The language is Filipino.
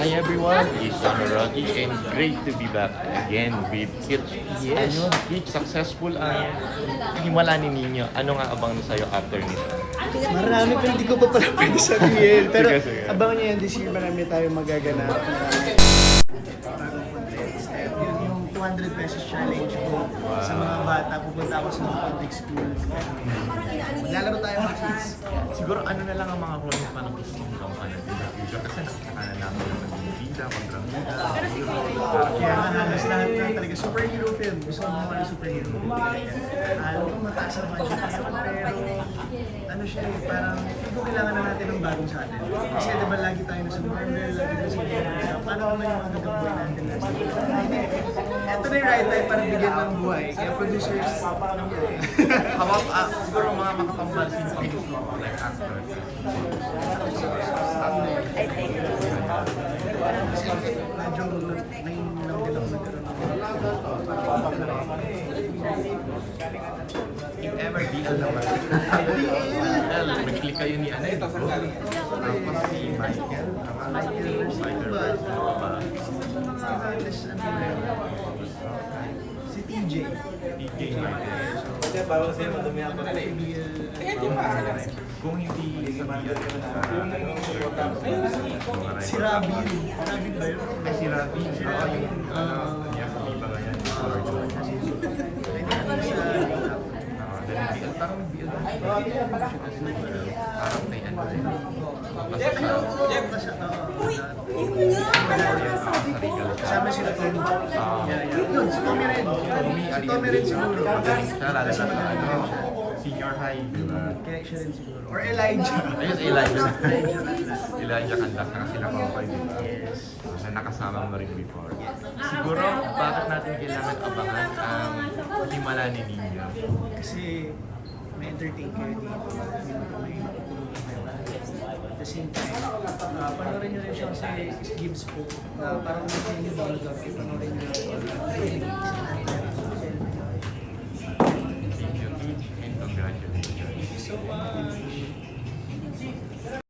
Hi everyone, it's Rocky and great to be back again with Hitch. Yes. Ayun, Hitch, successful ang himala ni Ninyo. Ano nga abang na sa'yo after nito? Marami pa hindi ko pa pala pwede sabihin. Pero Sige, sige. abangan niyo yan this year, marami tayong magaganap. Yung 200 pesos challenge ko sa mga bata. Pupunta ako sa mga public school. Maglalaro tayo mga kids. Siguro ano na lang ang mga mo pa ng gusto mong gampanan in the future? Kasi nakita na namin bida, kontrabida, hero. Kaya nga halos lahat na talaga. Superhero film. Gusto ko mga superhero. Alam ko mataas ang budget pero ano siya eh, parang hindi ko kailangan na natin ng bagong sa atin. Kasi diba lagi tayo nasa Marvel, lagi nasa Marvel. Paano naman yung mga nagkabuhay natin? Hindi. Ito na yung right time para bigyan ng buhay. Kaya producers, Hawak, ah, siguro mga makakambal, sino pang gusto mo, like actor? Medyo may nanggal ako nagkaroon If ever BL naman. BL, mag-click kayo ni ano ito. Tapos si Michael. Michael Michael ba? Tapos ano na? Si TJ. DJ Michael. Kasi bawal sa'yo madumi ako eh. Kung hindi sa BL, Si Rabi. Rabi ba yun? Ay, si Ravi. Oo, nga. Florida. Ah, parang BL. Parang may ano rin. Basta sa Kasama sila Tommy. Ah. Yun, si Tommy rin. Si Tommy rin siguro. Magaling siya, lalo na sa ano, senior high, di ba? Siya rin siguro. Or Elijah. Ayun, Elijah. Elijah Kandak na kasi nakakapay, di ba? Yes. Na nakasama mo rin before. Siguro, bakit natin kailangan abangan ang himala ni Ninyo? Kasi may entertain kayo dito. May. At the same time, uh, panoorin nyo rin siya kasi gives hope na parang hindi nyo up. Panoorin nyo.